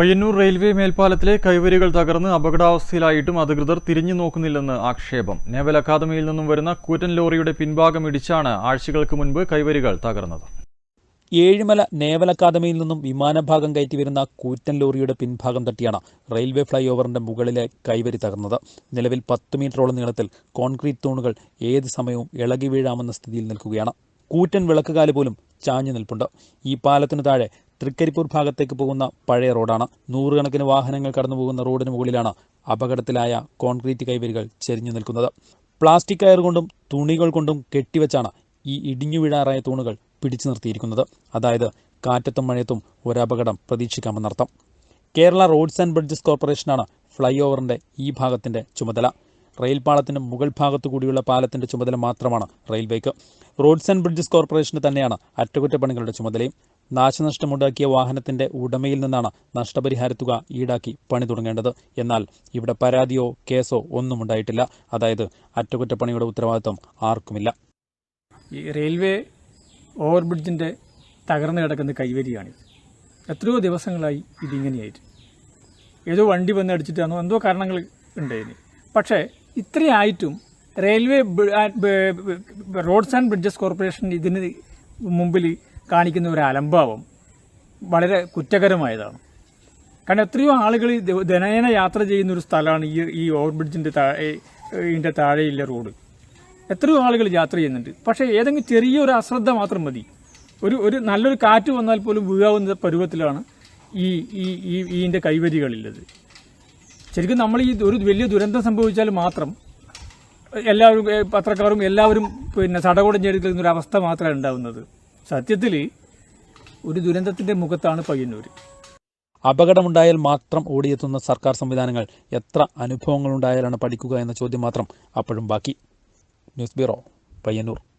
Payyanur railway മേൽപ്പാലത്തിലെ കൈവരികൾ തകർന്ന് അപകടാവസ്ഥയിലായിട്ടും അധികൃതർ തിരിഞ്ഞു നോക്കുന്നില്ലെന്ന് ആക്ഷേപം. നേവൽ അക്കാദമിയിൽ നിന്നും വരുന്ന കൂറ്റൻ ലോറിയുടെ പിൻഭാഗം ഇടിച്ചാണ് ആഴ്ചകൾക്ക് മുൻപ് കൈവരികൾ തകർന്നത്. ഏഴിമല നേവൽ അക്കാദമിയിൽ നിന്നും വിമാനഭാഗം കയറ്റി വരുന്ന കൂറ്റൻ ലോറിയുടെ പിൻഭാഗം തട്ടിയാണ് റെയിൽവേ ഫ്ലൈ ഓവറിന്റെ മുകളിലെ കൈവരി തകർന്നത്. നിലവിൽ പത്ത് മീറ്ററോളം നീളത്തിൽ കോൺക്രീറ്റ് തൂണുകൾ ഏത് സമയവും ഇളകി വീഴാമെന്ന സ്ഥിതിയിൽ നിൽക്കുകയാണ്. കൂറ്റൻ വിളക്കുകാൽ പോലും ചാഞ്ഞു നിൽപ്പുണ്ട്. ഈ പാലത്തിനു താഴെ തൃക്കരിപ്പൂർ ഭാഗത്തേക്ക് പോകുന്ന പഴയ റോഡാണ്. നൂറുകണക്കിന് വാഹനങ്ങൾ കടന്നു പോകുന്ന റോഡിന് മുകളിലാണ് അപകടത്തിലായ കോൺക്രീറ്റ് കൈവരികൾ ചെരിഞ്ഞു നിൽക്കുന്നത്. പ്ലാസ്റ്റിക് കയർ കൊണ്ടും തുണികൾ കൊണ്ടും കെട്ടിവെച്ചാണ് ഈ ഇടിഞ്ഞു വീഴാറായ തൂണുകൾ പിടിച്ചു നിർത്തിയിരിക്കുന്നത്. അതായത് കാറ്റത്തും മഴയത്തും ഒരപകടം പ്രതീക്ഷിക്കാമെന്നർത്ഥം. കേരള റോഡ്സ് ആൻഡ് ബ്രിഡ്ജസ് കോർപ്പറേഷനാണ് ഫ്ലൈ ഓവറിന്റെ ഈ ഭാഗത്തിന്റെ ചുമതല. റെയിൽ മുകൾ ഭാഗത്തു കൂടിയുള്ള പാലത്തിന്റെ ചുമതല മാത്രമാണ് റെയിൽവേക്ക്. റോഡ്സ് ആൻഡ് ബ്രിഡ്ജസ് കോർപ്പറേഷന് തന്നെയാണ് അറ്റകുറ്റപ്പണികളുടെ ചുമതലയും. നാശനഷ്ടമുണ്ടാക്കിയ വാഹനത്തിന്റെ ഉടമയിൽ നിന്നാണ് നഷ്ടപരിഹാരത്തുക ഈടാക്കി പണി തുടങ്ങേണ്ടത്. എന്നാൽ ഇവിടെ പരാതിയോ കേസോ ഒന്നും ഉണ്ടായിട്ടില്ല. അതായത് അറ്റകുറ്റപ്പണിയുടെ ഉത്തരവാദിത്വം ആർക്കുമില്ല. ഈ റെയിൽവേ ഓവർബ്രിഡ്ജിന്റെ തകർന്നു കിടക്കുന്ന കൈവരിയാണിത്. എത്രയോ ദിവസങ്ങളായി ഇതിങ്ങനെയായിട്ട്. ഏതോ വണ്ടി വന്ന് അടിച്ചിട്ടാണോ എന്തോ കാരണങ്ങൾ ഉണ്ടായിരുന്നു പക്ഷേ ഇത്രയായിട്ടും railway roads and bridges corporation ഇതിന് മുമ്പിൽ കാണിക്കുന്ന ഒരു അലംഭാവം വളരെ കുറ്റകരമായതാണ്. കാരണം എത്രയോ ആളുകൾ ദിനേന യാത്ര ചെയ്യുന്ന ഒരു സ്ഥലമാണ് ഈ ഈ ഓവർബ്രിഡ്ജിന്റെ താഴെ താഴെയുള്ള റോഡ്. എത്രയോ ആളുകൾ യാത്ര ചെയ്യുന്നുണ്ട്. പക്ഷേ ഏതെങ്കിലും ചെറിയൊരു അശ്രദ്ധ മാത്രം മതി. ഒരു ഒരു നല്ലൊരു കാറ്റ് വന്നാൽ പോലും വീഴാവുന്ന പരുവത്തിലാണ് ഈ ഈ ഈ ഇതിന്റെ കൈവരികളുള്ളത് ശരിക്കും നമ്മൾ ഈ ഒരു വലിയ ദുരന്തം സംഭവിച്ചാൽ മാത്രം എല്ലാവരും പത്രക്കാരും എല്ലാവരും പിന്നെ സടകോടം ചെയ്തെടുക്കുന്ന ഒരു അവസ്ഥ മാത്രമാണ് ഉണ്ടാവുന്നത്. സത്യത്തിൽ ഒരു ദുരന്തത്തിന്റെ മുഖത്താണ് പയ്യന്നൂർ അപകടമുണ്ടായാൽ മാത്രം ഓടിയെത്തുന്ന സർക്കാർ സംവിധാനങ്ങൾ എത്ര അനുഭവങ്ങളുണ്ടായാലാണ് പഠിക്കുക എന്ന ചോദ്യം മാത്രം അപ്പോഴും ബാക്കി. News bureau Payyanur.